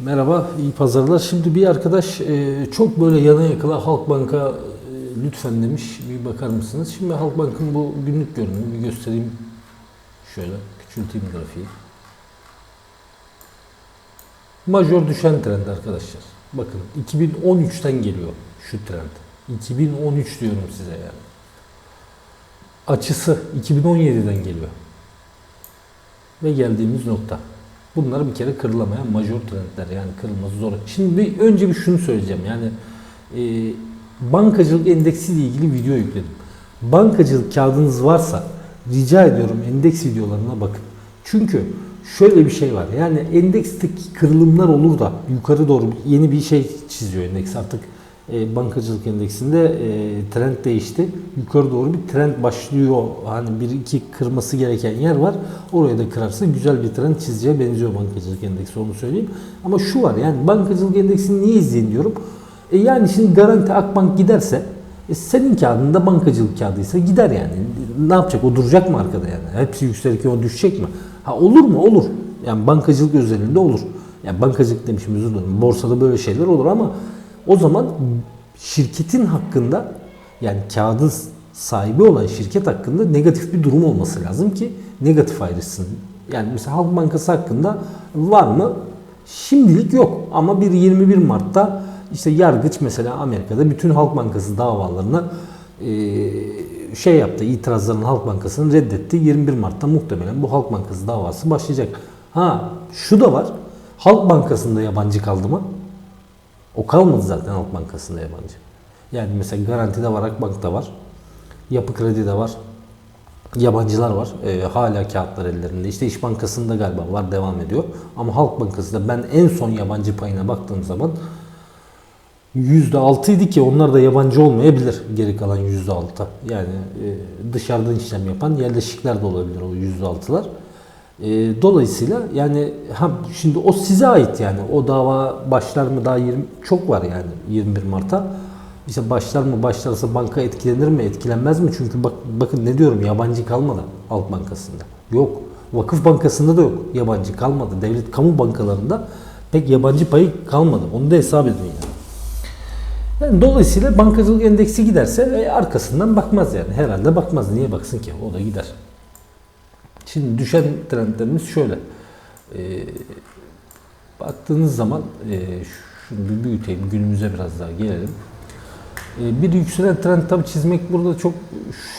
Merhaba, iyi pazarlar. Şimdi bir arkadaş e, çok böyle yana yakıla Halkbank'a e, lütfen demiş. Bir bakar mısınız? Şimdi Halkbank'ın bu günlük görünümü bir göstereyim. Şöyle küçülteyim grafiği. Majör düşen trend arkadaşlar. Bakın 2013'ten geliyor şu trend. 2013 diyorum size yani. Açısı 2017'den geliyor. Ve geldiğimiz nokta. Bunlar bir kere kırılamayan major trendler yani kırılması zor. Şimdi bir, önce bir şunu söyleyeceğim yani e, bankacılık endeksi ile ilgili video yükledim. Bankacılık kağıdınız varsa rica ediyorum endeks videolarına bakın. Çünkü şöyle bir şey var yani endeksteki kırılımlar olur da yukarı doğru yeni bir şey çiziyor endeks artık e, bankacılık endeksinde e, trend değişti. Yukarı doğru bir trend başlıyor. Hani bir iki kırması gereken yer var. Oraya da kırarsa güzel bir trend çizeceğe benziyor bankacılık endeksi onu söyleyeyim. Ama şu var yani bankacılık endeksini niye izleyin diyorum. E yani şimdi garanti Akbank giderse e senin kağıdında bankacılık kağıdıysa gider yani. Ne yapacak? O duracak mı arkada yani? Hepsi yükselirken o düşecek mi? Ha olur mu? Olur. Yani bankacılık özelinde olur. Yani bankacılık demişim özür dilerim. Borsada böyle şeyler olur ama o zaman şirketin hakkında yani kağıdın sahibi olan şirket hakkında negatif bir durum olması lazım ki negatif ayrışsın. Yani mesela Halk Bankası hakkında var mı? Şimdilik yok ama bir 21 Mart'ta işte yargıç mesela Amerika'da bütün Halk Bankası davalarına şey yaptı, itirazların Halk Bankası'nı reddetti. 21 Mart'ta muhtemelen bu Halk Bankası davası başlayacak. Ha şu da var. Halk Bankası'nda yabancı kaldı mı? O kalmadı zaten Halk Bankası'nda yabancı. Yani mesela Garanti'de var, Akbank'ta var. Yapı Kredi'de var. Yabancılar var. E, hala kağıtlar ellerinde. İşte İş Bankası'nda galiba var, devam ediyor. Ama Halk Bankası'nda ben en son yabancı payına baktığım zaman %6 idi ki onlar da yabancı olmayabilir geri kalan %6. Yani e, dışarıdan işlem yapan yerleşikler de olabilir o %6'lar. E, dolayısıyla yani ha, şimdi o size ait yani o dava başlar mı daha 20 çok var yani 21 Mart'a. İşte başlar mı başlarsa banka etkilenir mi etkilenmez mi? Çünkü bak, bakın ne diyorum yabancı kalmadı Halk Bankası'nda. Yok. Vakıf Bankası'nda da yok. Yabancı kalmadı. Devlet kamu bankalarında pek yabancı payı kalmadı. Onu da hesap edin yani. Yani dolayısıyla bankacılık endeksi giderse e, arkasından bakmaz yani. Herhalde bakmaz. Niye baksın ki? O da gider. Şimdi düşen trendlerimiz şöyle. E, baktığınız zaman e, şunu bir büyüteyim. Günümüze biraz daha gelelim. E, bir yükselen trend tabi çizmek burada çok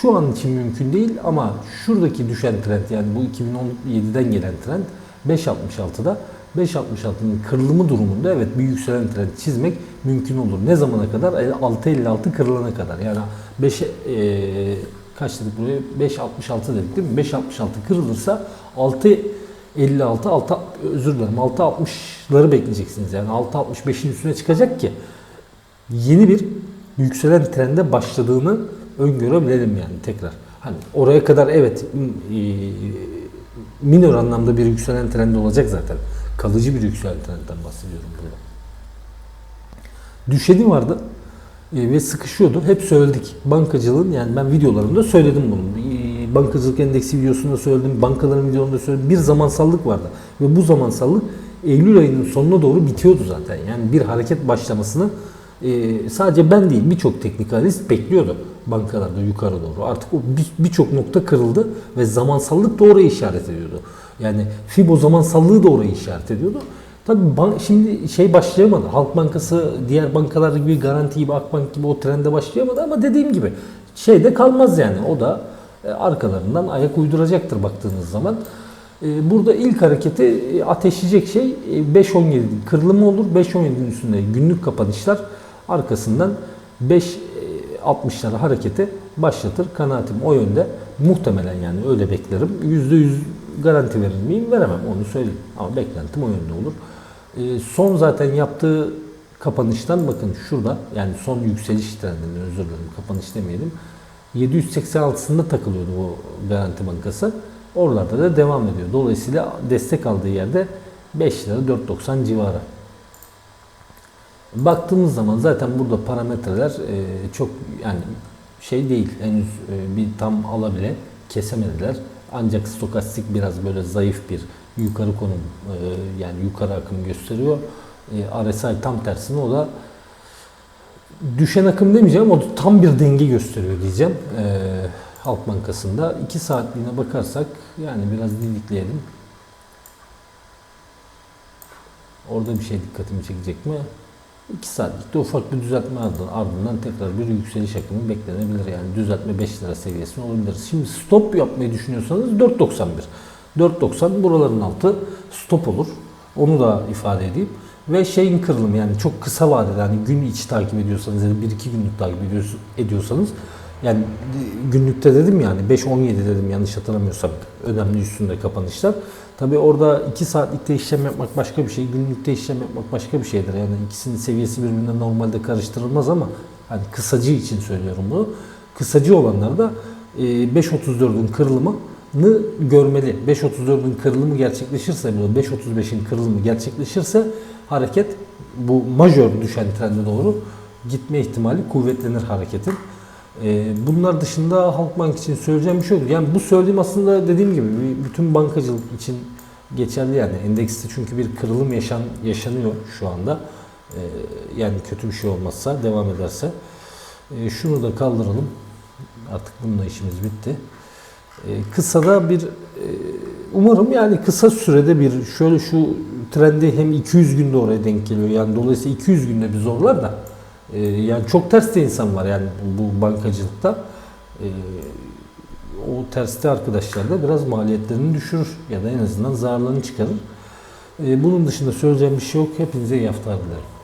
şu an için mümkün değil ama şuradaki düşen trend yani bu 2017'den gelen trend 5.66'da 5.66'nın kırılımı durumunda evet bir yükselen trend çizmek mümkün olur. Ne zamana kadar? 6.56 kırılana kadar. Yani 5 e, kaç dedik buraya? 5.66 dedik değil mi? 5.66 kırılırsa 6.56 6 özür dilerim 6.60'ları bekleyeceksiniz. Yani 6.65'in üstüne çıkacak ki yeni bir yükselen trende başladığını öngörebilelim yani tekrar. Hani oraya kadar evet minor anlamda bir yükselen trend olacak zaten. Kalıcı bir yükselen trendden bahsediyorum burada. Düşeni vardı e, ve sıkışıyordu. Hep söyledik. Bankacılığın yani ben videolarımda söyledim bunu. E, bankacılık endeksi videosunda söyledim. Bankaların videolarında söyledim. Bir zamansallık vardı. Ve bu zamansallık Eylül ayının sonuna doğru bitiyordu zaten. Yani bir hareket başlamasını e, sadece ben değil birçok teknik analist bekliyordu bankalarda yukarı doğru. Artık o birçok bir nokta kırıldı ve zamansallık oraya işaret ediyordu. Yani FIBO zamansallığı oraya işaret ediyordu. Tabii bank, şimdi şey başlayamadı. Halk Bankası diğer bankalar gibi Garanti gibi Akbank gibi o trende başlayamadı ama dediğim gibi şeyde kalmaz yani. O da e, arkalarından ayak uyduracaktır baktığınız zaman. E, burada ilk hareketi e, ateşleyecek şey 5.17 kırılımı olur. 5.17'nin üstünde günlük kapanışlar arkasından 5.60'lara hareketi başlatır. Kanaatim o yönde. Muhtemelen yani öyle beklerim. %100 garanti verir miyim? Veremem onu söyleyeyim. Ama beklentim o yönde olur. E, son zaten yaptığı kapanıştan bakın şurada yani son yükseliş trendinden özür dilerim kapanış demeyelim. 786'sında takılıyordu bu Garanti Bankası. Oralarda da devam ediyor. Dolayısıyla destek aldığı yerde 5 lira 4.90 civarı. Baktığımız zaman zaten burada parametreler e, çok yani şey değil. Henüz e, bir tam alabile kesemediler. Ancak stokastik biraz böyle zayıf bir yukarı konum e, yani yukarı akım gösteriyor. E, RSI tam tersine o da düşen akım demeyeceğim o da tam bir denge gösteriyor diyeceğim. Halk Bankası'nda 2 saatliğine bakarsak yani biraz didikleyelim. Orada bir şey dikkatimi çekecek mi? 2 saatlikte ufak bir düzeltme ardı- ardından tekrar bir yükseliş akımı beklenebilir. Yani düzeltme 5 lira seviyesine olabilir. Şimdi stop yapmayı düşünüyorsanız 4.91. 4.90 buraların altı stop olur. Onu da ifade edeyim. Ve şeyin kırılımı yani çok kısa vadede yani gün içi takip ediyorsanız ya da 1-2 günlük takip ediyorsa- ediyorsanız yani günlükte dedim yani 5-17 dedim yanlış hatırlamıyorsam önemli üstünde kapanışlar. Tabi orada 2 saatlikte işlem yapmak başka bir şey, günlükte işlem yapmak başka bir şeydir. Yani ikisinin seviyesi birbirine normalde karıştırılmaz ama hani kısacı için söylüyorum bunu. Kısacı olanlar da e, 5.34'ün kırılımını görmeli. 5.34'ün kırılımı gerçekleşirse, bu 5.35'in kırılımı gerçekleşirse hareket bu majör düşen trende doğru gitme ihtimali kuvvetlenir hareketin. Ee, Bunlar dışında Halkbank için söyleyeceğim bir şey yok. Yani bu söylediğim aslında dediğim gibi bütün bankacılık için geçerli yani. Endekste çünkü bir kırılım yaşan yaşanıyor şu anda. Ee, Yani kötü bir şey olmazsa, devam ederse. Ee, Şunu da kaldıralım. Artık bununla işimiz bitti. Kısada bir e, umarım yani kısa sürede bir şöyle şu trendi hem 200 günde oraya denk geliyor. Yani dolayısıyla 200 günde bir zorlar da ee, yani çok ters de insan var yani bu bankacılıkta. Ee, o terste arkadaşlar da biraz maliyetlerini düşürür ya da en azından zararlarını çıkarır. Ee, bunun dışında söyleyeceğim bir şey yok. Hepinize iyi haftalar dilerim.